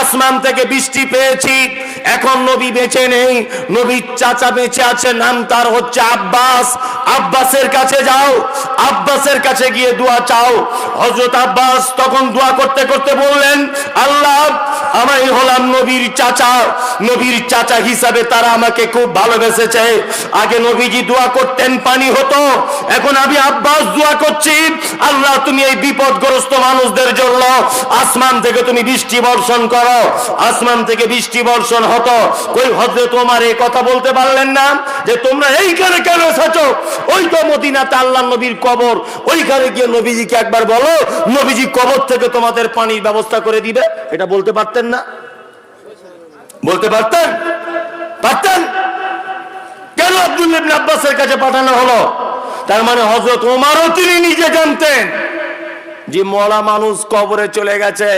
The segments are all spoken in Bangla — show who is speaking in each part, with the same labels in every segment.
Speaker 1: আসমান থেকে বৃষ্টি পেয়েছি। এখন নবী বেঁচে নেই, নবীর চাচা বেঁচে আছে, নাম তার হচ্ছে আব্বাস। আব্বাসের কাছে যাও, আব্বাসের কাছে গিয়ে দোয়া চাও। হজরত আব্বাস তখন দোয়া করতে করতে বললেন, আল্লাহ আমি হলাম নবীর চাচা। নবীর চাচা হিসাবে তারা আমাকে খুব ভালোবেসেছে। আগে নবীজি দোয়া করতেন, পানি হতো। এখন আমি আব্বাস দোয়া করছি, আল্লাহ, তুমি এই বিপদগ্রস্ত মানুষদের জন্য আসমান থেকে তুমি বৃষ্টি বর্ষণ করো। আসমান থেকে বৃষ্টি বর্ষণ হতো কই হজরত তোমার এই কথা বলতে পারলেন না? যে তোমরা এইখানে কেন এসেছ? ওই তো মদিনাতে আল্লাহ নবীর কবর। ওইখানে গিয়ে নবীজিকে একবার বলো, নবীজি কবর থেকে তোমাদের পানির ব্যবস্থা করে দিবে। এটা বলতে পারতেন না? বলতে পারতেন? পারতেন? কেন আব্দুল আব্বাসের কাছে পাঠানো হলো? তার মানে হজরত ওমারও তিনি নিজে জানতেন যে মরা মানুষ কবরে চলে গেছে,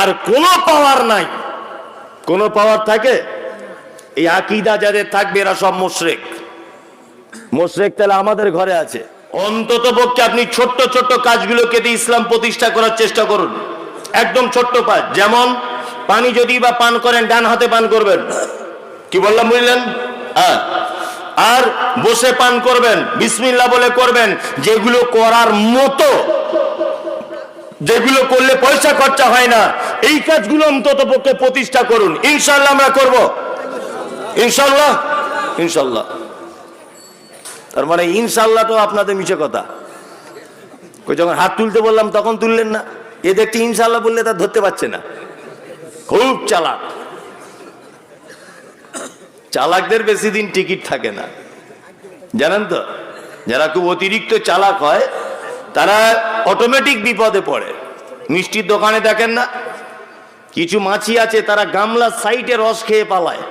Speaker 1: আর কোনো পাওয়ার নাই। কোনো পাওয়ার থাকে? এই আকিদা যাদের থাকবে এরা সব মুশরিক। মুশরিক তাহলে আমাদের ঘরে আছে। অন্তত পক্ষে আপনি ছোট্ট ছোট্ট কাজগুলোকে দিয়ে ইসলাম প্রতিষ্ঠা করার চেষ্টা করুন। একদম ছোট্ট কাজ। যেমন পানি যদি বা পান করেন, ডান হাতে পান করবেন। কি বললাম, বুঝলেন? হ্যাঁ। আর বসে পান করবেন, বিসমিল্লাহ বলে করবেন, যেগুলো করার মতো যেগুলো করলে পয়সা খরচা হয় না, এই কাজগুলো অন্তত পক্ষে প্রতিষ্ঠা করুন। ইনশাল্লাহ আমরা করব। ইনশাল্লাহ ইনশাল্লাহ তার মানে ইনশাল্লাহ তো আপনাদের মিছে কথা। যখন হাত তুলতে বললাম, তখন তুললেন না। এ দেখতে ইনশাল্লাহ বললে তা ধরতে পারছে না। খুব চালাক। চালাকদের বেশি দিন টিকিট থাকে না। জানেন তো? যারা খুব অতিরিক্ত চালাক হয়, তারা অটোমেটিক বিপদে পড়ে। মিষ্টির দোকানে দেখেন না? কিছু মাছি আছে, তারা গামলার সাইডে রস খেয়ে পালায়।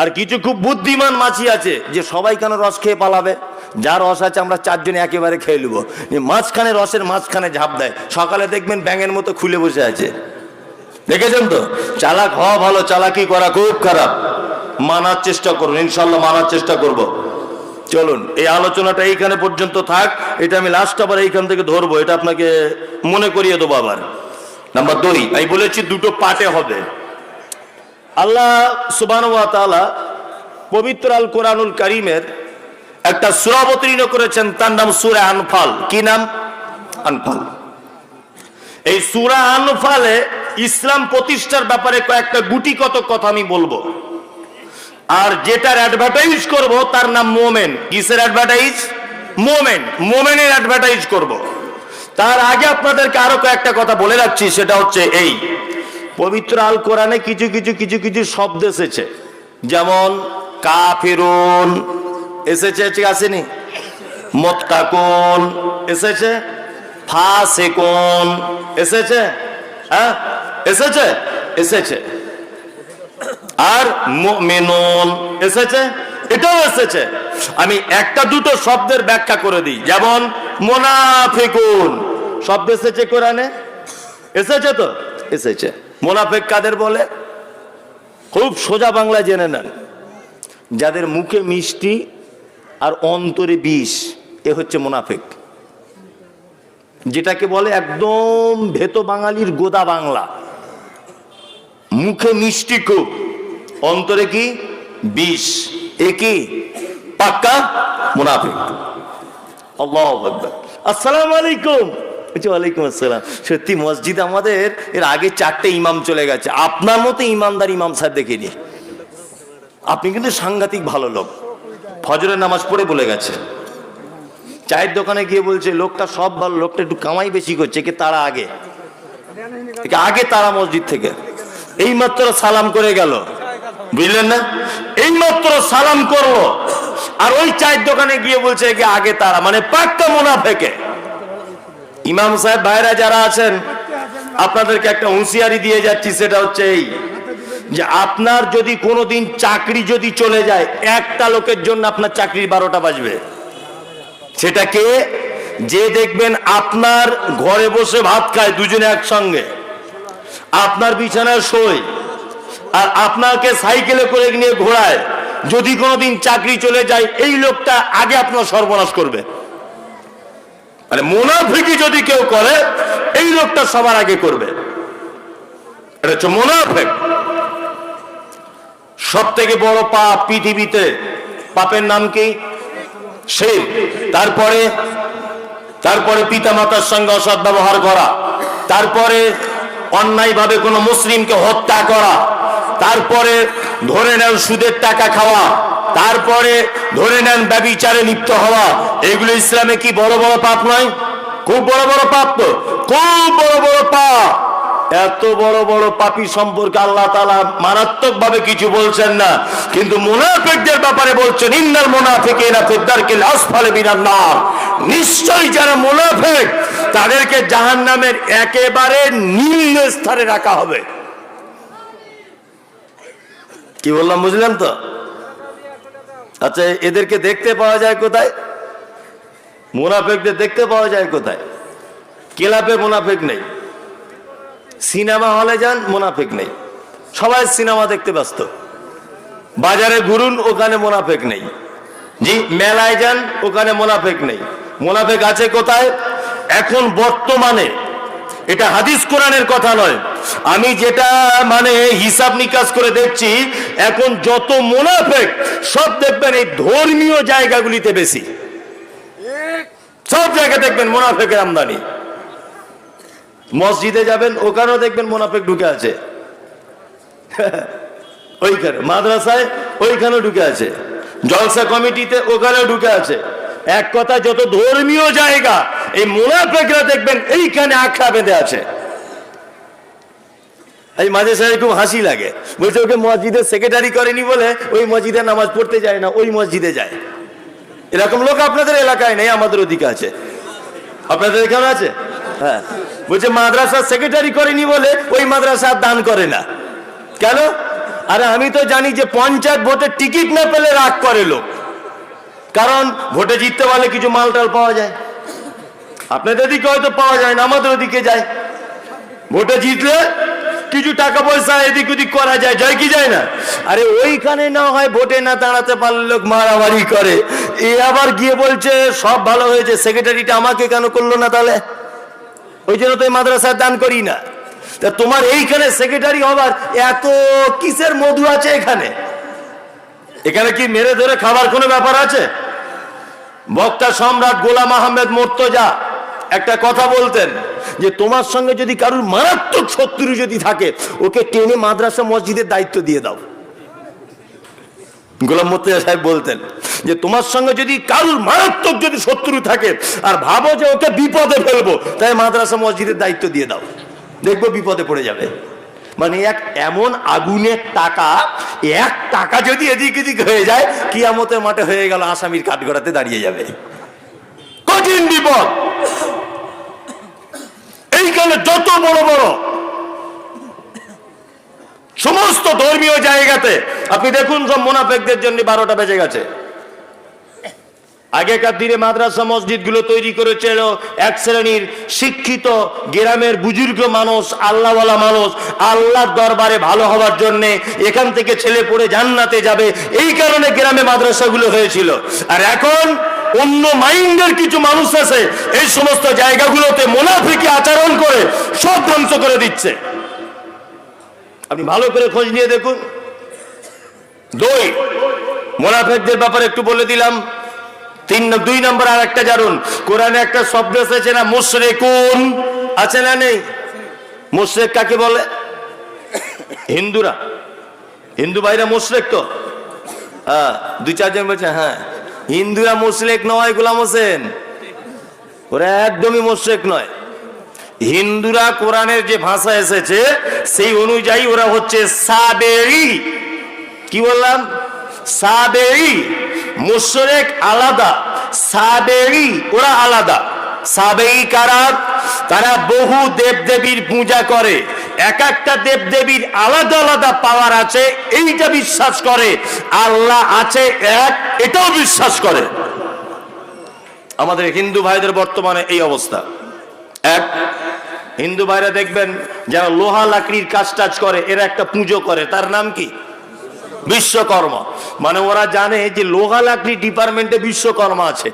Speaker 1: আর কিছু খুব বুদ্ধিমান মাছি আছে, যে সবাই কেন রস খেয়ে পালাবে? যা রস আছে আমরা চারজনে একেবারে খেয়ে নেব। মাঝখানে রসের মাঝখানে ঝাঁপ দেয়। সকালে দেখবেন ব্যাঙের মতো খুলে বসে আছে। দেখেছেন তো? চালাক হওয়া ভালো, চালাকি করা খুব খারাপ। মানার চেষ্টা করুন, ইনশাল্লাহ মানার চেষ্টা করব। চলুন, এই আলোচনাটা এইখানে পর্যন্ত থাক, এটা আমি লাস্ট আবার এইখান থেকে ধরবো, এটা আপনাকে মনে করিয়ে দেবো আবার। নাম্বার দুই, আমি বলেছি দুটো পাটে হবে। আল্লাহ সুবান পবিত্র আল কোরআনুল করিমের একটা সুরা অবতীর্ণ করেছেন, তার নাম সুরে আনফাল। কি নাম? আনফাল। এই সুরা আনফালে ইসলাম প্রতিষ্ঠার ব্যাপারে কয়েকটা গুটি কত কথা আমি বলব। আর যেটার অ্যাডভার্টাইজ করব, তার নাম মোমেন। কিসের অ্যাডভার্টাইজ মোমেন। মোমেনের অ্যাডভার্টাইজ করব। তার আগে আপনাদেরকে আরও কয়েকটা কথা বলে রাখছি, সেটা হচ্ছে এই। পবিত্র আল কোরআনে কিছু কিছু কিছু কিছু শব্দ এসেছে। যেমন, কাফিরুন। এসেছে আসেনি? মোত্তাকুন। এসেছে? ফাসিকুন। এসেছে? হ্যাঁ? এসেছে? এসেছে। আর মুমিনুন। এসেছে? এটাও এসেছে। আমি একটা দুটো শব্দের ব্যাখ্যা করে দিই। যেমন মোনাফিকুন। শব্দ এসেছে কোরআনে? এসেছে তো? এসেছে। মোনাফেক কাদের বলে? খুব সোজা বাংলা জেনে নেন। যাদের মুখে মিষ্টি আর অন্তরে বিষ এ হচ্ছে মোনাফেক। যেটাকে বলে একদম ভেত বাঙালির গোদা বাংলা। মুখে মিষ্টি খুব। অন্তরে কি? বিষ। এ কি? পাক্কা? মুনাফিক। আল্লাহ আসসালামু আলাইকুম। ওয়ালাইকুম আসসালাম। সত্যি মসজিদ আমাদের, এর আগে চারটে ইমাম চলে গেছে। আপনার মতো ইমানদার ইমাম সাহেব দেখিনি আপনি কিন্তু সাংঘাতিক ভালো লোক। ফজরের নামাজ পড়ে বলে গেছে। চায়ের দোকানে গিয়ে বলছে, লোকটা সব ভালো, লোকটা একটু কামাই বেশি করছে কে তারা আগে। আগে তারা মসজিদ থেকে। এই মাত্র সালাম করে গেল। বুঝলেন না? এই মাত্র সালাম করল। আর ওই চায়ের দোকানে গিয়ে বলছে একে আগে তারা। মানে পাক্কা মুনাফেকে। ইমাম সাহেব, ভাইরা যারা আছেন, আপনাদেরকে একটা হুঁশিয়ারি দিয়ে যাচ্ছি, সেটা হচ্ছে এই যে আপনার যদি কোনোদিন চাকরি যদি চলে যায়, একটা লোকের জন্য আপনার চাকরির বারোটা বাজবে। সেটা কে? যে দেখবেন আপনার ঘরে বসে ভাত খায় দুজনে একসঙ্গে। আপনার বিছানায় শোয়। আর আপনাকে সাইকেলে করে নিয়ে ঘোরায় যদি কোনোদিন চাকরি চলে যায়, এই লোকটা আগে আপনার সর্বনাশ করবে। মানে মোনাফিকি যদি কেউ করে, এই লোকটা সবার আগে করবে। এটা হচ্ছে মোনাফেক। সব থেকে বড় পাপ পৃথিবীতে, পাপের নাম কি? সে। তারপরে তারপরে পিতা মাতার সঙ্গে অসৎ ব্যবহার করা। তারপরে অন্যায়ভাবে কোনো মুসলিমকে হত্যা করা, তারপরে ধরে নেন সুদের টাকা খাওয়া, তারপরে ধরে নেন ব্যবিচারে লিপ্ত হওয়া, এগুলো ইসলামে কি বড় বড় পাপ নয়? খুব বড় বড় পাপ তো। খুব বড় বড় পাপ। এত বড় বড় পাপি সম্পর্কে আল্লাহ তালা মারাত্মক ভাবে কিছু বলছেন না। কিন্তু মুনাফিকদের ব্যাপারে বলছেন, ইন্নাল মুনাফিকে না ফেদ্দারকে আসফালে বিনার নাম নিশ্চয়ই যারা মুনাফিক তাদেরকে জাহান নামের একেবারে নিম্ন স্থানে রাখা হবে। কি বললাম, বুঝলেন তো? আচ্ছা এদেরকে দেখতে পাওয়া যায় কোথায়? মুনাফেকদের দেখতে পাওয়া যায় কোথায়? ক্লাবে মোনাফেক নেই। সিনেমা হলে যান, মোনাফেক নেই। সবাই সিনেমা দেখতে ব্যস্ত। বাজারে ঘুরুন, ওখানে মোনাফেক নেই। জি, মেলায় যান, ওখানে মোনাফেক নেই। মোনাফেক আছে কোথায়? এখন বর্তমানে, এটা হাদিস কোরআনের কথা নয়। আমি যেটা মানে হিসাব নিকাশ করে দেখছি, এখন যত মোনাফেক, সব দেখবেন এই ধর্মীয় জায়গাগুলিতে বেশি। সব জায়গায় দেখবেন মোনাফেকের আমদানি। মসজিদে যাবেন, ওখানেও দেখবেন মোনাফেক ঢুকে আছে। ওইখানে, মাদ্রাসায় ওইখানেও ঢুকে আছে। জলসা কমিটিতে ওখানেও ঢুকে আছে। এক কথা, যত ধর্মীয় জায়গা এই মোনাফেকরা দেখবেন এইখানে আখড়া বেঁধে আছে। এই মাঝে সাহেব খুব হাসি লাগে। বলছে, ওকে মসজিদের সেক্রেটারি করেনি বলে ওই মসজিদে নামাজ পড়তে যায় না, ওই মসজিদে যায়। এরকম লোক আপনাদের এলাকায় নেই, আমাদের ওদিকে আছে। আপনাদের এখানে আছে? হ্যাঁ। বলছে মাদ্রাসার সেক্রেটারি করেনি বলে ওই মাদ্রাসা দান করে না। কেন? আরে আমি তো জানি যে পঞ্চায়েত ভোটের টিকিট না পেলে রাগ করে লোক। কারণ ভোটে জিততে পারলে কিছু মালটাল পাওয়া যায়। আপনাদের দিকে হয়তো পাওয়া যায় না, আমাদের ওদিকে যায়। ভোটে জিতলে কিছু টাকা পয়সা এদিক ওদিক করা যায় যায় কি যায় না? আরে ওইখানে না হয় ভোটে না দাঁড়াতে পারলে লোক মারামারি করে। এ আবার গিয়ে বলছে, সব ভালো হয়েছে সেক্রেটারিটা আমাকে কেন করল না তাহলে? ওই জন্য তো মাদ্রাসায় দান করি না। তা তোমার এইখানে সেক্রেটারি হবার এত কিসের মধু আছে এখানে? এখানে কি মেরে ধরে খাবার কোনো ব্যাপার আছে? বক্তা সম্রাট গোলাম আহমেদ মোর্তজা একটা কথা বলতেন যে তোমার সঙ্গে যদি কারুর মারাত্মক শত্রু যদি থাকে, ওকে টেনে মাদ্রাসা মসজিদের দায়িত্ব দিয়ে দাও। গোলাম মোর্তজা সাহেব বলতেন যে তোমার সঙ্গে যদি কারুর মারাত্মক যদি শত্রু থাকে আর ভাবো যে ওকে বিপদে ফেলব, তাই মাদ্রাসা মসজিদের দায়িত্ব দিয়ে দাও। দেখব বিপদে পড়ে যাবে। মানে এক এমন আগুনের টাকা, এক টাকা যদি এদিক এদিক হয়ে যায়, কিয়ামতের মাঠে হয়ে গেল আসামির কাঠগড়াতে দাঁড়িয়ে যাবে। কঠিন বিপদ। এইখানে যত বড় বড়। সমস্ত ধর্মীয় জায়গাতে। আপনি দেখুন সব মোনাফেকদের জন্য বারোটা বেজে গেছে। আগেকার দিনে মাদ্রাসা মসজিদগুলো তৈরি করেছিল এক শ্রেণির শিক্ষিত গ্রামের বুজুর্গ মানুষ, আল্লাহওয়ালা মানুষ। আল্লাহর দরবারে ভালো হওয়ার জন্য এখান থেকে ছেলে পড়ে জান্নাতে যাবে। এই কারণে গ্রামে মাদ্রাসাগুলো হয়েছিল। আর এখন অন্য মাইন্ডের কিছু মানুষ আছে এই সমস্ত জায়গাগুলোতে মোনাফিকে আচরণ করে সব ধ্বংস করে দিচ্ছে। আপনি ভালো করে খোঁজ নিয়ে দেখুন। দুই মোনাফেকদের ব্যাপারে একটু বলে দিলাম। তিন দুই নম্বর আর একটা জানুন। কোরআনে একটা শব্দ এসেছে না মুশরে কোন আছে না নেই? মুশরেক কাকে বলে? হিন্দুরা। হিন্দু ভাইরা মুশরেক তো? হ্যাঁ দুই চারজন বলছে হ্যাঁ। হিন্দুরা মুশরেক নয়, গোলাম হোসেন। ওরা একদমই মুশরেক নয়। হিন্দুরা কোরআনের যে ভাষা এসেছে, সেই অনুযায়ী ওরা হচ্ছে সাবেরি। কি বললাম? সাবেরি। মুশরেক আলাদা। সাবেরি, ওরা আলাদা। সাবেই কারা? তারা বহু দেবদেবীর পূজা করে। এক একটা দেবদেবীর আলাদা আলাদা পাওয়ার আছে, এইটা বিশ্বাস করে। আল্লাহ আছে এক, এটাও বিশ্বাস করে। আমাদের হিন্দু ভাইদের বর্তমানে এই অবস্থা। এক, হিন্দু ভাইরা দেখবেন যারা লোহা লাকড়ির কাজ টাজ করে, এরা একটা পুজো করে, তার নাম কি? বিশ্বকর্মা। মানে ওরা জানে যে লোহা লাকড়ি ডিপার্টমেন্টে বিশ্বকর্মা আছে।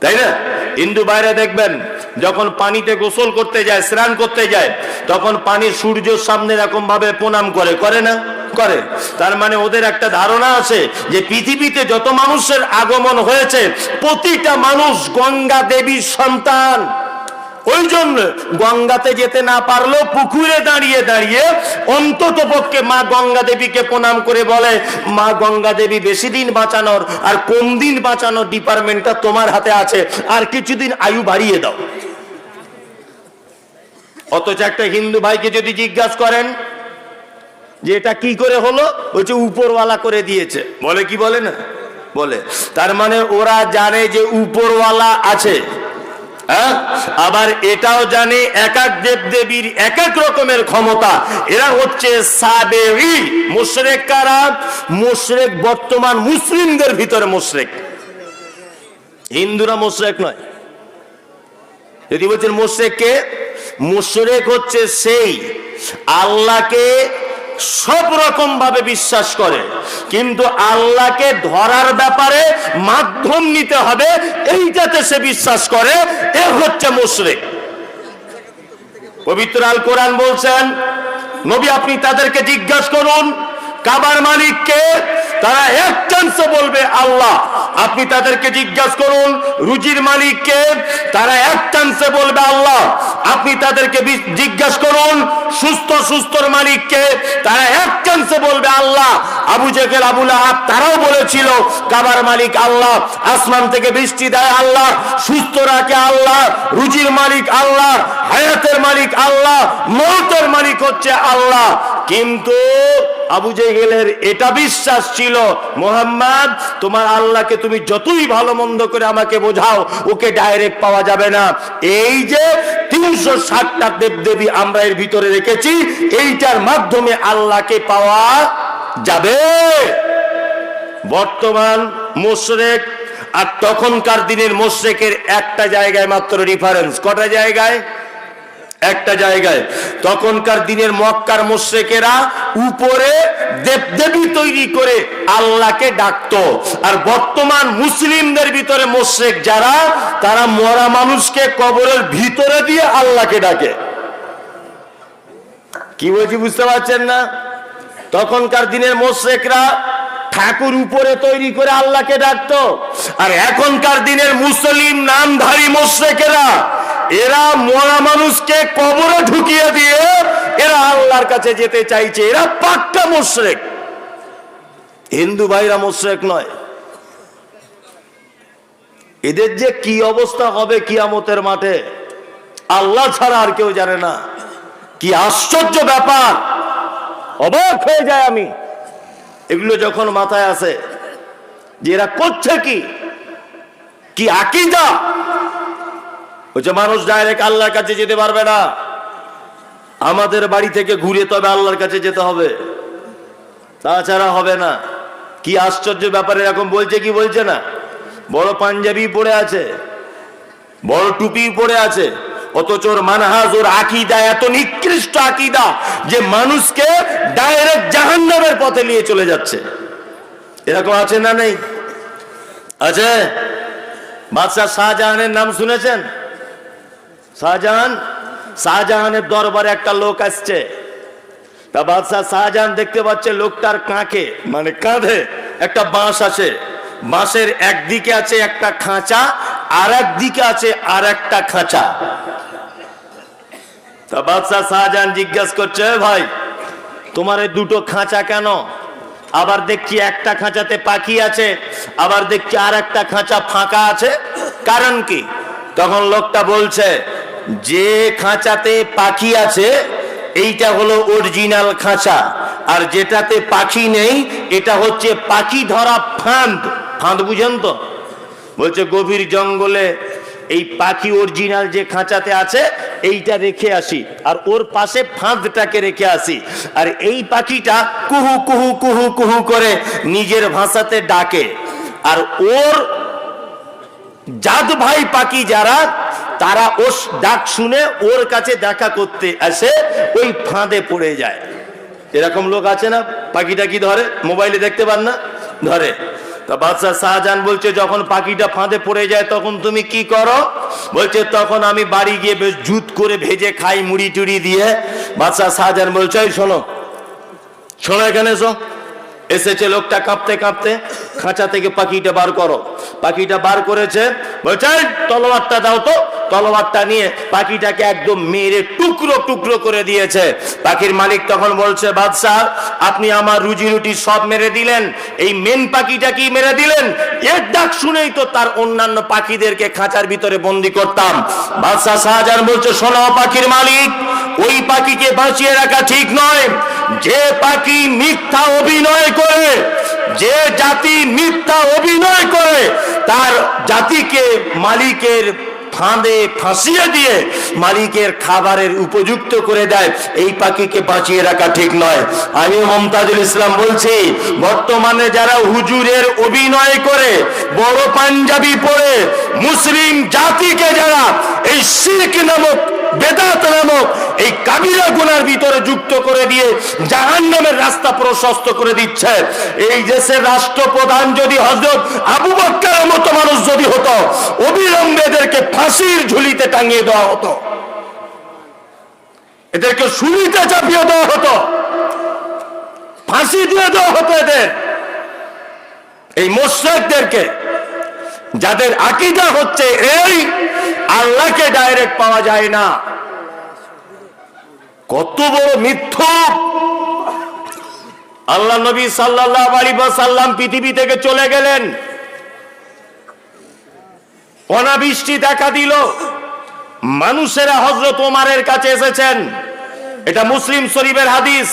Speaker 1: তাই না? হিন্দু বাইরে দেখবেন, যখন পানিতে গোসল করতে যায়, স্নান করতে যায়, তখন পানি সূর্যের সামনে এরকম ভাবে প্রণাম করে। করে না? করে। তার মানে ওদের একটা ধারণা আছে যে পৃথিবীতে যত মানুষের আগমন হয়েছে, প্রতিটা মানুষ গঙ্গা দেবীর সন্তান। ওই জন্য গঙ্গাতে যেতে না পারলেও পুকুরে দাঁড়িয়ে দাঁড়িয়ে অন্তত পক্ষে মা গঙ্গা দেবীকে প্রণাম করে বলে, মা গঙ্গা দেবী বেশি দিন বাঁচানোর আর কম দিন বাঁচানোর ডিপার্টমেন্টটা তোমার হাতে আছে। আর কিছুদিন আয়ু বাড়িয়ে দাও। অথচ একটা হিন্দু ভাইকে যদি জিজ্ঞাসা করেন যে এটা কি করে হলো বলছে উপরওয়ালা করে দিয়েছে। বলে কি বলে না? বলে, তার মানে ওরা জানে যে উপরওয়ালা আছে। হ্যাঁ? আবার এটাও জানে এক এক দেব দেবীর এক এক রকমের ক্ষমতা। এরা হচ্ছে সাবেরি মুশরেক কারা? মুশরেক বর্তমান মুসলিমদের ভিতরে মুশরেক। হিন্দুরা মুশরেক নয়। যদি বলছেন মুশরেককে, মুশরেক হচ্ছে সেই। আল্লাহকে সব রকম ভাবে বিশ্বাস করে। কিন্তু আল্লাহকে ধরার ব্যাপারে মাধ্যম নিতে হবে এইটাতে সে বিশ্বাস করে, এ হচ্ছে মুসরে পবিত্র আল কোরআন বলছেন, নবী আপনি তাদেরকে জিজ্ঞাসা করুন কাবার মালিককে তারা এক চান্সে বলবে, আল্লাহ, আপনি তাদেরকে জিজ্ঞাসা করুন, রুজির মালিককে তারা এক চান্সে বলবে, আল্লাহ, আপনি তাদেরকে জিজ্ঞাসা করুন, সুস্থ, সুস্থর মালিককে তারা এক চান্সে বলবে, আল্লাহ, আবু জেকেল আবুল আহাব তারাও বলেছিল, কাবার মালিক আল্লাহ, আসমান থেকে বৃষ্টি দেয় আল্লাহ, সুস্থ রাখে আল্লাহ, রুজির মালিক আল্লাহ, হায়াতের মালিক আল্লাহ, মৌতের মালিক হচ্ছে আল্লাহ। কিন্তু আবু জেহেলের এটা বিশ্বাস ছিল, মোহাম্মদ, তোমার আল্লাহকে তুমি যতই ভালো মন্দ করে আমাকে বোঝাও, ওকে ডাইরেক্ট পাওয়া যাবে না। এই যে তিনশো ষাটটা দেবদেবী আমরা এর ভিতরে রেখেছি, এইটার মাধ্যমে আল্লাহকে পাওয়া যাবে। বর্তমান মোশরেক আর তখনকার দিনের মোশরেকের একটা জায়গায় মাত্র রিফারেন্স কটা জায়গায়? একটা জায়গায়। তখনকার দিনের মক্কার মোশরেকেরা উপরে দেবদেবী তৈরি করে আল্লাহকে ডাকতো। আর বর্তমান মুসলিমদের ভিতরে মোশরেক যারা, তারা মরা মানুষকে কবরের ভিতরে দিয়ে আল্লাহকে ডাকে। কি বলছি বুঝতে পারছেন না? তখনকার দিনের মোশরেকরা ঠাকুর উপরে তৈরি করে আল্লাহকে ডাকতো। আর এখনকার দিনের মুসলিম নামধারী মোশরেকেরা এরা মরা মানুষকে কবরে ঢুকিয়ে দিয়ে এরা আল্লাহর কাছে যেতে চাইছে। এরা পাক্কা মোশরেক। হিন্দু ভাইরা মোশরেক নয়। এদের যে কি অবস্থা হবে কিয়ামতের মাঠে, আল্লাহ ছাড়া আর কেউ জানে না। কি আশ্চর্য ব্যাপার। অবাক হয়ে যায় আমি। এগুলো যখন মাথায় আসে যে এরা করছে কি? কি আকিদা? হচ্ছে মানুষ ডাইরেক্ট আল্লাহর কাছে যেতে পারবে না। আমাদের বাড়ি থেকে ঘুরে তবে আল্লাহর কাছে যেতে হবে। তাছাড়া হবে না। কি আশ্চর্য ব্যাপারে, এরকম বলছে কি বলছে না? বড় পাঞ্জাবি পড়ে আছে, বড় টুপি পড়ে আছে, অথচ ওর মানহাজ, ওর আকিদা এত নিকৃষ্ট আকিদা যে মানুষকে ডাইরেক্ট জাহান্নামের পথে নিয়ে চলে যাচ্ছে। এরকম আছে না নেই? আছে? বাদশাহ শাহজাহানের নাম শুনেছেন? শাহজাহান? শাহজাহানের দরবারে একটা লোক আসছে। তা বাদশাহ শাহজাহান দেখতে পাচ্ছে লোকটার কাঁকে মানে কাঁধে একটা বাঁশ আছে। বাঁশের একদিকে আছে একটা খাঁচা, আর একদিকে আছে আর একটা খাঁচা। তা বাদশাহ শাহজাহান জিজ্ঞাসা করছে, "এ ভাই, তোমার এই দুটো খাঁচা কেন? আবার দেখছি একটা খাঁচাতে পাখি আছে, আবার দেখছি আর একটা খাঁচা ফাঁকা আছে। কারণ কি? তখন লোকটা বলছে, যে খাঁচাতে পাখি আছে, এইটা হলো অরিজিনাল খাঁচা। আর যেটাতে পাখি নেই, এটা হচ্ছে পাখি ধরা ফাঁদ। ফাঁদ বুঝেন তো? বলছে, গভীর জঙ্গলে এই পাখি অরিজিনাল যে খাঁচাতে আছে, এইটা রেখে আসি। আর ওর পাশে ফাঁদটাকে রেখে আসি। আর এই পাখিটা কুহু কুহু কুহু কুহু করে নিজের ভাষাতে ডাকে। আর ওর জাত ভাই পাখি যারা, তারা ওর ডাক শুনে ওর কাছে দেখা করতে আসে, ওই ফাঁদে পড়ে যায়। এরকম লোক আছে না, পাখিটা কি ধরে? মোবাইলে দেখতে পান না? ধরে। তা বাদশাহ শাহজাহান বলছে, যখন পাখিটা ফাঁদে পড়ে যায়, তখন তুমি কি করো? বলছে, তখন আমি বাড়ি গিয়ে বেশ জুত করে ভেজে খাই মুড়ি টুড়ি দিয়ে। বাদশাহ শাহজাহান বলছে, "এই শোনো শোনো এখানে এসো। এসেছে লোকটা কাঁপতে কাঁপতে, খাঁচা থেকে পাখিটা বার করো। পাখিটা বার করেছে, বলছে তলোয়ারটা দাও তো। তলোয়ারটা নিয়ে পাখিটাকে একদম মেরে টুকরো টুকরো করে দিয়েছে। পাখির মালিক তখন বলছে, বাদশাহ, আপনি আমার রুজি রুটি সব মেরে দিলেন, এই মেন পাখিটা কি মেরে দিলেন? এর ডাক শুনেই তো তার অন্যান্য পাখিদেরকে খাঁচার ভিতরে বন্দি করতাম। বাদশাহ শাহজাহান বলছে, শোনো পাখির মালিক, ওই পাখিকে বাঁচিয়ে রাখা ঠিক নয়। যে পাখি মিথ্যা অভিনয় করে, যে জাতি মিথ্যা অভিনয় করে, তার জাতিকে মালিকের ফাঁদে ফাঁসিয়ে দিয়ে মালিকের খাবারের উপযুক্ত করে দেয়, এই পাখিকে বাঁচিয়ে রাখা ঠিক নয়। আমি মমতাজুল ইসলাম বলছি, বর্তমানে যারা হুজুরের অভিনয় করে, বড় পাঞ্জাবি পরে, মুসলিম জাতিকে যারা এই শিরক নামক, বেদাত নামক, এই কাবিরা গুনার ভিতরে যুক্ত করে দিয়ে জাহান নামের রাস্তা প্রশস্ত করে দিচ্ছে, এই দেশের রাষ্ট্রপ্রধান যদি হজরত আবু বক্কার মতো মানুষ যদি হতো, অবিলম্বে এদেরকে ফাঁসির ঝুলিতে টাঙিয়ে দেওয়া হতো। এদেরকে সুলিতে চাপিয়ে দেওয়া হতো। ফাঁসি দিয়ে দেওয়া হতো এদের। এই মোশরেকদেরকে, যাদের আকিদা হচ্ছে এই, আল্লাহকে ডাইরেক্ট পাওয়া যায় না। কত বড় মিথ্যুক। আল্লাহ নবী সাল্লাল্লাহু আলাইহি ওয়াসাল্লাম পৃথিবী থেকে চলে গেলেন। অনাবৃষ্টি দেখা দিল। মানুষেরা হজরত ওমারের কাছে এসেছেন। এটা মুসলিম শরীফের হাদিস।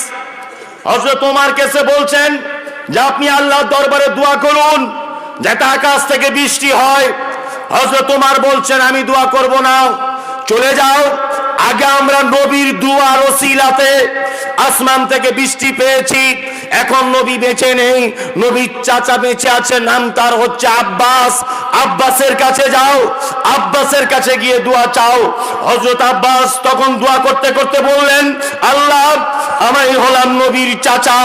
Speaker 1: হজরত ওমার কেসে বলছেন যে, আপনি আল্লাহর দরবারে দোয়া করুন, যাতে আকাশ থেকে বৃষ্টি হয়। হজরত ওমার বলছেন, আমি দোয়া করব না। চলে যাও। আগে আমরা নবীর দুয়ার ওসিলাতে আসমান থেকে বৃষ্টি পেয়েছি। এখন নবী বেঁচে নেই। নবীর চাচা বেঁচে আছে, নাম তার হচ্ছে আব্বাস। আব্বাসের কাছে যাও। আব্বাসের কাছে গিয়ে দোয়া চাও। হযরত আব্বাস তখন দোয়া করতে করতে বললেন, আল্লাহ, আমি হলাম নবীর চাচা।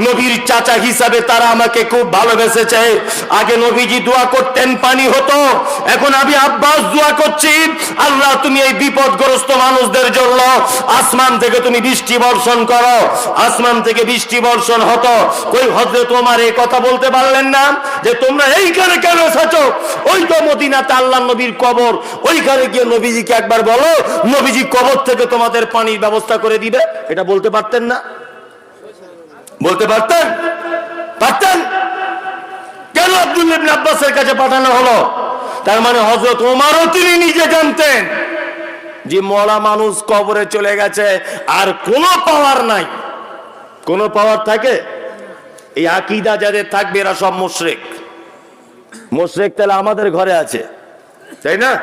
Speaker 1: নবীর চাচা হিসাবে তারা আমাকে খুব ভালোবেসেছে। আগে নবীজি দোয়া করতেন, পানি হতো। এখন আমি আব্বাস দোয়া করছি। আল্লাহ, তুমি এই বিপদগ্রস্ত মানুষদের জন্য আসমান থেকে তুমি বৃষ্টি বর্ষণ করো। আসমান থেকে বৃষ্টি বর্ষণ হতো। কই হজরত তোমার এই কথা বলতে পারলেন না? যে তোমরা এইখানে কেন এসেছ? ওই তো মদিনাতে আল্লাহ নবীর কবর। ওইখানে গিয়ে নবীজিকে একবার বলো, নবীজি কবর থেকে তোমাদের পানির ব্যবস্থা করে দিবে। এটা বলতে পারতেন না? বলতে পারতেন? পারতেন? কেন আব্দুল আব্বাসের কাছে পাঠানো হলো? তার মানে হজরত ওমারও তিনি নিজে জানতেন। যে মরা মানুষ কবরে চলে গেছে, আর কোনো পাওয়ার নাই। কোনো পাওয়ার থাকে? এই আকিদা যাদের থাকবে এরা সব মুশরিক। মুশরিক তাহলে আমাদের ঘরে আছে। তাই না?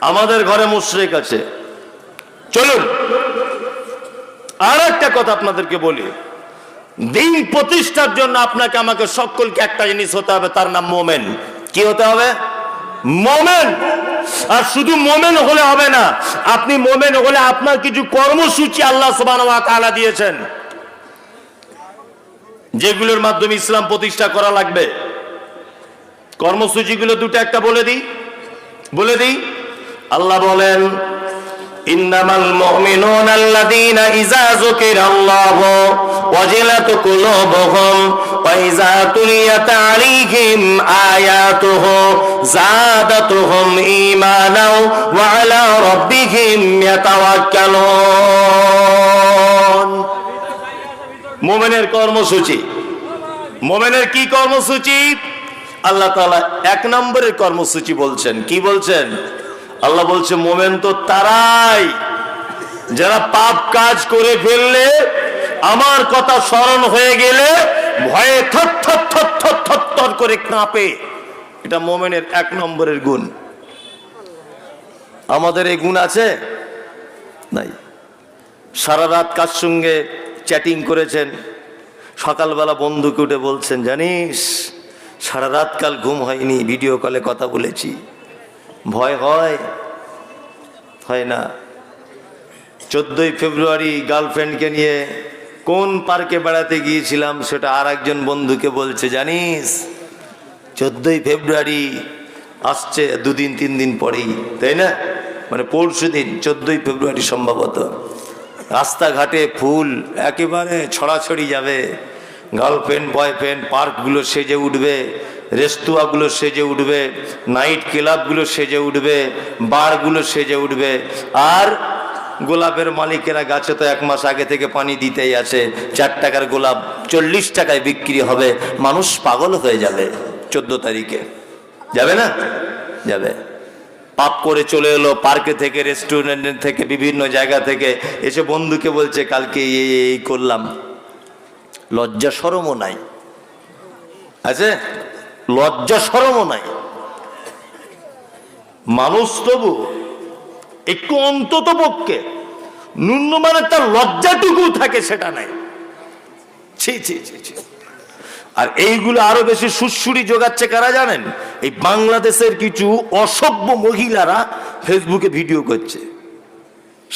Speaker 1: আমাদের ঘরে মুশরিক আছে। চলুন আর একটা কথা আপনাদেরকে বলি। দিন প্রতিষ্ঠার জন্য আপনাকে, আমাকে সকলকে একটা জিনিস হতে হবে, তার নাম মোমেন। কি হতে হবে? মোমেন। আর শুধু মোমেন হলে হবে না, আপনি মোমেন হলে আপনার কিছু কর্মসূচি আল্লাহ ওয়া দিয়েছেন। যেগুলোর মাধ্যমে ইসলাম প্রতিষ্ঠা করা লাগবে। কর্মসূচিগুলো দুটো একটা বলে দিই। বলে দিই, আল্লাহ বলেন ইন্নামাল মুমিনুনা আল্লাযীনা ইযা যুকিরাল্লাহু ওয়াজিলাত কুলুবুহুম ওয়া ইযা তুলিয়াত আলাইহিম আয়াতুহু যাদাতুহুম ঈমানাও ওয়া আলা রাব্বিহিম ইয়াতাওয়াক্কালুন। মোমেনের কর্মসূচি। মোমেনের কি কর্মসূচি? আল্লাহ তালা এক নম্বরের কর্মসূচি বলছেন। কি বলছেন? আল্লাহ বলছে, মোমেন তো তারাই। যারা পাপ কাজ করে ফেললে, আমার কথা স্মরণ হয়ে গেলে ভয়ে থর থর থর থর থর থর করে কাঁপে। এটা মোমেনের এক নম্বরের গুণ। আমাদের এই গুণ আছে? নাই। সারা রাত কার সঙ্গে চ্যাটিং করেছেন? সকালবেলা বন্ধুকে উঠে বলছেন, জানিস, সারা রাত কাল ঘুম হয়নি, ভিডিও কলে কথা বলেছি। ভয় হয়। হয় না। চোদ্দই ফেব্রুয়ারি গার্লফ্রেন্ডকে নিয়ে কোন পার্কে বেড়াতে গিয়েছিলাম সেটা আর একজন বন্ধুকে বলছে, জানিস, চোদ্দই ফেব্রুয়ারি আসছে দুদিন, তিন দিন পরেই। তাই না? মানে পরশু দিন, চোদ্দই ফেব্রুয়ারি সম্ভবত। রাস্তাঘাটে ফুল একেবারে ছড়াছড়ি যাবে। গার্লফ্রেন্ড, বয়ফ্রেন্ড, পার্কগুলো সেজে উঠবে। রেস্তোরাঁগুলো সেজে উঠবে, নাইট ক্লাবগুলো সেজে উঠবে, বারগুলো সেজে উঠবে। আর গোলাপের মালিকেরা গাছে তো এক মাস আগে থেকে পানি দিতেই আছে, চার টাকার গোলাপ চল্লিশ টাকায় বিক্রি হবে, মানুষ পাগল হয়ে যাবে চোদ্দ তারিখে। যাবে না? যাবে। পাপ করে চলে এলো, পার্কে থেকে রেস্টুরেন্ট থেকে, বিভিন্ন জায়গা থেকে, এসে বন্ধুকে বলছে, কালকে এই করলাম। লজ্জা সরমও নাই। আছে? লজ্জা সরমও নাই। মানুষ তবু একটু অন্তত পক্ষে ন্যূনমানের তার লজ্জাটুকু থাকে সেটা নাই। ছি ছি ছি ছি। আর এইগুলো আরও বেশি সুশ্রুরি যোগাচ্ছে কারা জানেন? এই বাংলাদেশের কিছু অসভ্য মহিলারা ফেসবুকে ভিডিও করছে।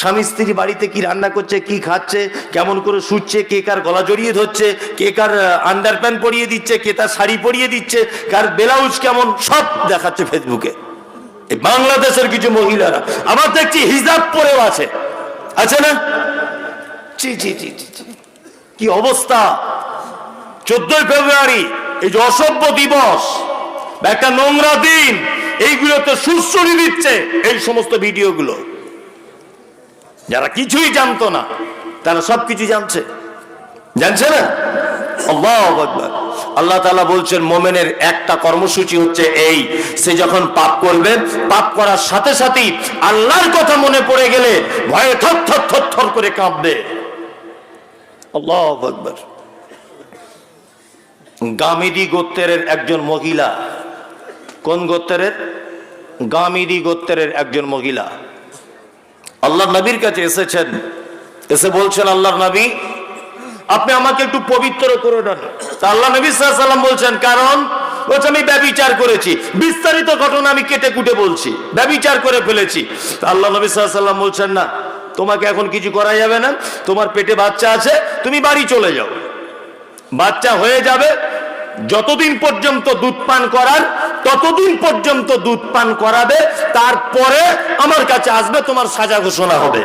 Speaker 1: স্বামী স্ত্রী বাড়িতে কি রান্না করছে, কি খাচ্ছে, কেমন করে শুচ্ছে, কে কার গলা জড়িয়ে ধরছে, কে কার আন্ডার প্যান্ট পরিয়ে দিচ্ছে, কে তার শাড়ি পরিয়ে দিচ্ছে, কার ব্লাউজ কেমন, সব দেখাচ্ছে ফেসবুকে বাংলাদেশের কিছু মহিলারা। আবার দেখছি হিজাব পরেও আছে। আছে না? জি জি জি জি। কি অবস্থা? চোদ্দই ফেব্রুয়ারি, এই যে অসভ্য দিবস একটা নোংরা দিন এইগুলোতে সুশ্রী দিচ্ছে, এই সমস্ত ভিডিওগুলো যারা কিছুই জানতো না, তারা সব কিছু জানছে। জানছে না? আল্লাহ আল্লাহ তাআলা বলছেন, মোমেনের একটা কর্মসূচি হচ্ছে এই, সে যখন পাপ করবে, পাপ করার সাথে সাথেই আল্লাহর কথা মনে পড়ে গেলে ভয়ে থর থর থর থর করে কাঁপবে। আল্লাহ আকবার। গামিদি গোত্রের একজন মহিলা। কোন গোত্রের গামিদি গোত্রের একজন মহিলা। আল্লাহ নবীর কাছে এসেছেন। এসে বলছেন, আল্লাহর নবী, আপনি আমাকে একটু পবিত্র করে তা আল্লাহ নবী সাল্লাম বলছেন, কারণ, বলছে, আমি ব্যবিচার করেছি। বিস্তারিত ঘটনা আমি কেটে কুটে বলছি। ব্যবিচার করে ফেলেছি। আল্লাহ নবী সাল্লাম বলছেন, না, তোমাকে এখন কিছু করা যাবে না। তোমার পেটে বাচ্চা আছে, তুমি বাড়ি চলে যাও। বাচ্চা হয়ে যাবে যতদিন পর্যন্ত দুধ পান করার, ততদিন পর্যন্ত দুধ পান করাবে, তারপরে আমার কাছে আসবে, তোমার সাজা ঘোষণা হবে।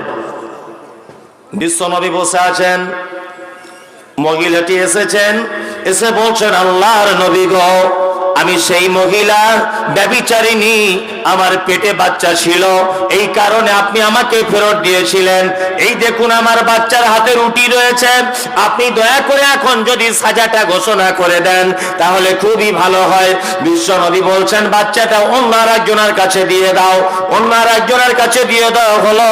Speaker 1: বিশ্বনবী বসে আছেন, মহিলাটি এসেছেন, এসে বলছেন, আল্লাহর নবী গো, আমি সেই মহিলা, ব্যবিচারিণী আমার পেটে বাচ্চা ছিল। এই কারণে আপনি আমাকে ফেরত দিয়েছিলেন। এই দেখুন, আমার বাচ্চার হাতে রুটি রয়েছে। আপনি দয়া করে এখন যদি সাজাটা ঘোষণা করে দেন, তাহলে খুবই ভালো হয়। বিশ্ব নবী বলছেন, বাচ্চাটা অন্য একজনের কাছে দিয়ে দাও। অন্য একজনের কাছে দিয়ে দেওয়া হলো।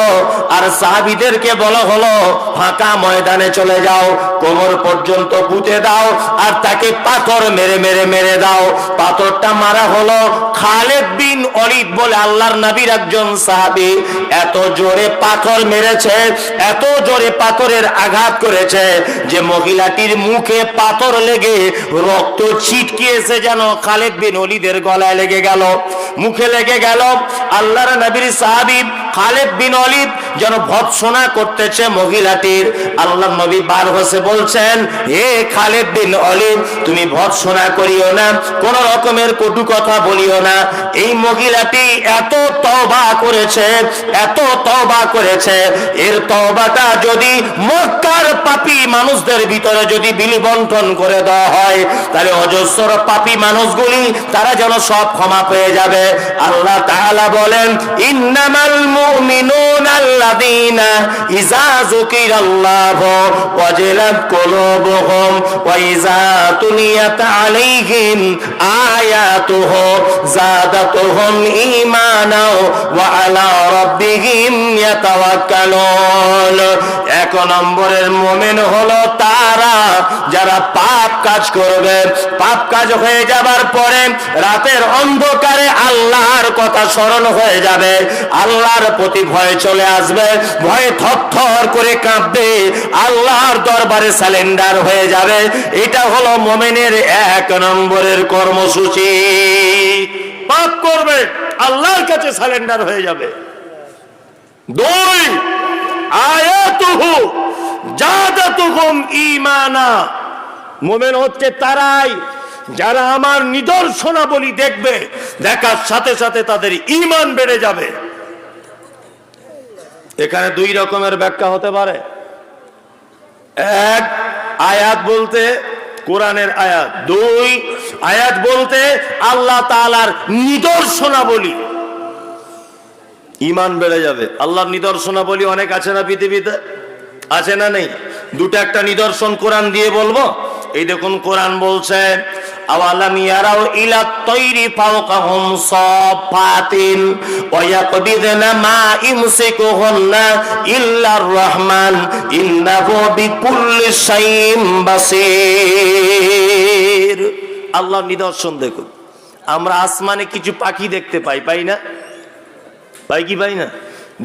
Speaker 1: আর সাহাবিদেরকে বলা হলো, ফাঁকা ময়দানে চলে যাও, কোমর পর্যন্ত পুঁতে দাও, আর তাকে পাথর মেরে মেরে মেরে দাও। পাথরটা মারা হলো খালেদ বিন অলিদ বলে আল্লাহর নবীর একজন সাহাবি এত জোরে পাথর মেরেছে, এত জোরে পাথরের আঘাত করেছে যে মহিলাটির মুখে পাথর লেগে রক্ত ছিটকিয়েছে যেন খালেদ বিন অলিদের গলায় লেগে গেল। মুখে লেগে গেল আল্লাহর নবীর সাহাবী খালেদ বিন অলিদ যেন ভৎসনা করতেছে মহিলাটির। আল্লাহ নবী বার হসে বলছেন, হে খালেদ বিন অলিদ তুমি ভৎসনা করিও না, কোন রকমের কটু কথা বলিও না। এই মহিলাটি এত তওবা করেছে, এত তওবা করেছে। এর তওবাটা যদি মক্কার পাপী মানুষদের ভিতরে যদি বিলি বন্টন করে দেওয়া হয়, তাহলে অজস্র পাপী মানুষগুলি, তারা যেন সব ক্ষমা পেয়ে যাবে। আল্লাহ তাআলা বলেন, ইন্নামাল মুমিনুনা আল্লাযীনা ইযা যুকিরাল্লাহু ওয়াজিলাত কুলুবুহুম ওয়া ইযা তুলিয়াত আলাইহিম আয়াতুহু যাদাতুহুম ঈমানা ওয়া আলা রাব্বিহিম ইয়াতাওয়াক্কালুন এক নম্বরের মুমিন হলো তারা যারা পাপ কাজ করবে। পাপ কাজ হয়ে যাবার পরে রাতের অন্ধকারে আল্লাহর কথা স্মরণ হয়ে যাবে। আল্লাহর প্রতি ভয় চলে আসবে, ভয়ে থরথর করে কাঁপবে, আল্লাহর দরবারে স্যালেন্ডার হয়ে যাবে। এটা হলো মোমেনের এক নম্বরের কর্মসূচি। পাপ করবে, আল্লাহর কাছে স্যালেন্ডার হয়ে যাবে। দুই, আয়াতুহু, জাদাতুহুম ঈমানা। মুমিন হচ্ছে তারাই, যারা আমার নিদর্শনাবলী দেখবে, দেখার সাথে সাথে তাদের ইমান বেড়ে যাবে। এখানে দুই রকমের ব্যাখ্যা হতে পারে। এক, আয়াত বলতে, কোরআনের আয়াত। দুই, আয়াত বলতে আল্লাহ তাআলার নিদর্শনাবলী। ইমান বেড়ে যাবে। আল্লাহর নিদর্শনাবলী অনেক আছে না পৃথিবীতে? আছে না নেই? দুটো একটা নিদর্শন কোরআন দিয়ে বলব। এই দেখুন, কোরআন বলছে আওয়ালাম ইয়ারাও ইলা তৈরি ফাওকাহুম সাফাতিন ওয়া ইয়াকবিদনা মা ইমসিকুহুন্না ইল্লার রহমান, ইন্নাহু বিকুল্লি শাইইন বাসীর। আল্লাহর নিদর্শন দেখুন আমরা আসমানে কিছু পাখি দেখতে পাই পাই না? পাই কি পাই না?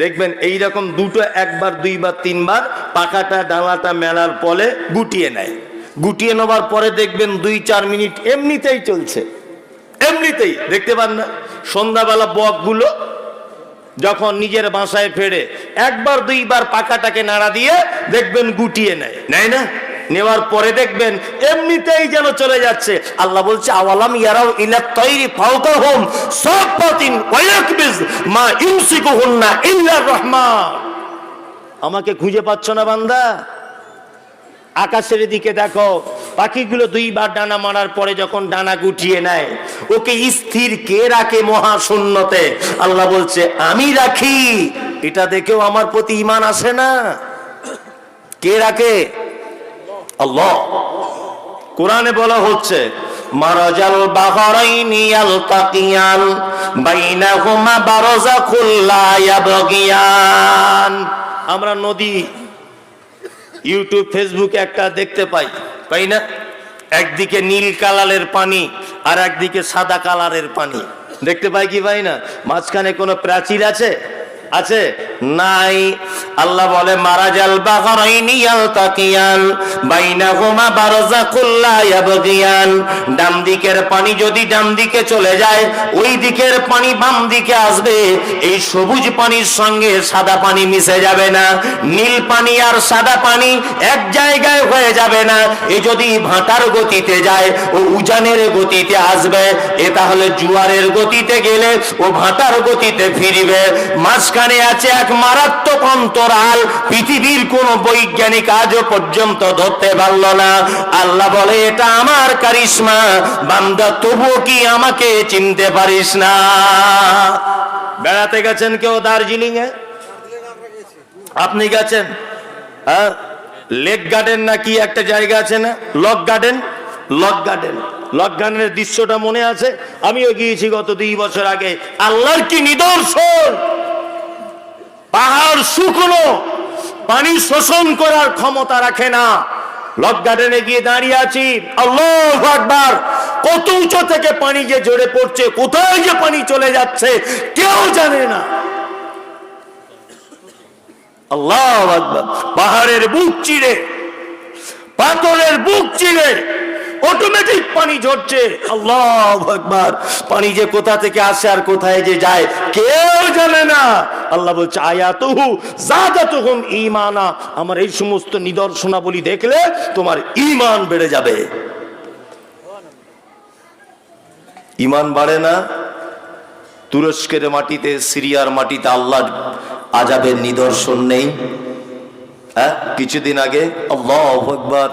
Speaker 1: দেখবেন এই রকম দুটো একবার, দুইবার, তিনবার পাখাটা ডালাটা মেলার পরে গুটিয়ে নেয়। গুটিয়ে নেবার পরে দেখবেন দুই চার মিনিট এমনিতেই চলছে। এমনিতেই দেখতে পান না? সন্ধ্যাবেলা বকগুলো যখন নিজের বাসায় ফেরে একবার দুইবার পাখাটাকে নাড়া দিয়ে দেখবেন গুটিয়ে নেয়। নেয় না? নেওয়ার পরে দেখবেন এমনিতেই যেন চলে যাচ্ছে। আল্লাহ বলছে আওয়ালাম ইয়ারাও ইলা তৈরি ফাওকাহুম সাফাতিন ওয়ায়াকবিজ মা ইমসিকুহুন্না ইল্লার রহমান। আমাকে খুঁজে পাচ্ছ না বান্দা? আকাশের দিকে দেখো, পাখিগুলো দুইবার ডানা মারার পরে যখন ডানা গুটিয়ে নেয়, ওকে স্থির কে রাখে মহাশূন্যতে? আল্লাহ বলছে, আমি রাখি। এটা দেখেও আমার প্রতি ইমান আসে না। কে রাখে? আল্লাহ। কোরআনে বলা হচ্ছে আমরা নদী ইউটিউব, ফেসবুকে একটা দেখতে পাই, তাই না? একদিকে নীল কালারের পানি আর একদিকে সাদা কালারের পানি। দেখতে পাই কি পাই না? মাঝখানে কোনো প্রাচীর আছে? আছে? নাই। আল্লাহ বলে, মারাজাল বাহরাইনি ইয়ালতাকিয়ান বাইনাহুমা বারযাকুল লা ইয়াবগিয়ান ডান দিকের পানি যদি ডান দিকে চলে যায়, ওই দিকের পানি বাম দিকে আসবে। এই সবুজ পানির সঙ্গে সাদা পানি মিশে যাবে না। নীল পানি আর সাদা পানি এক জায়গায় হয়ে যাবে না। এ যদি ভাটার গতিতে যায়, ও উজানের গতিতে আসবে, এ তাহলে জুয়ারের গতিতে গেলে ও ভাটার গতিতে ফিরবে। মাঝখানে আছে এক মারাত্মক অন্তরাল। পৃথিবীর কোন বৈজ্ঞানিক আজও পর্যন্ত ধরতে পারল না। আল্লাহ বলে, এটা আমার কারিশমা। বান্দা, তবুও কি আমাকে চিনতে পারিস না? বেড়াতে গেছেন কেউ দার্জিলিং এ আপনি গেছেন? হ্যাঁ? লেক গার্ডেন না কি একটা জায়গা আছে না? Lock garden? Lock garden. Lock গার্ডেনের দৃশ্যটা মনে আছে? আমিও গিয়েছি গত দুই বছর আগে। আল্লাহর কি নিদর্শন? পাহাড় শুকনো, পানি শোষণ করার ক্ষমতা রাখে না। লক গার্ডেনে গিয়ে দাঁড়িয়ে আছি। আল্লাহ আকবার! কত উঁচু থেকে পানি যে জড়ে পড়ছে, কোথায় যে পানি চলে যাচ্ছে, কেউ জানে না। আল্লাহ আকবার! পাহাড়ের বুক চিড়ে পাথরের বুক চিড়ে অটোমেটিক পানি ঝরছে। আল্লাহ আকবার। পানি যে কোথা থেকে আসে আর কোথায় যে যায়, কেউ জানে না। আল্লাহ বলছে, আয়াতুহু জাদাতুহুম ঈমানা। আমার এই সমস্ত নিদর্শনাবলী দেখলে তোমার ঈমান বেড়ে যাবে। ঈমান বাড়ে না। তুরস্কের মাটিতে, সিরিয়ার মাটিতে আল্লাহর আজাবের নিদর্শন নেই। হ্যাঁ কিছুদিন আগে আল্লাহ আকবার।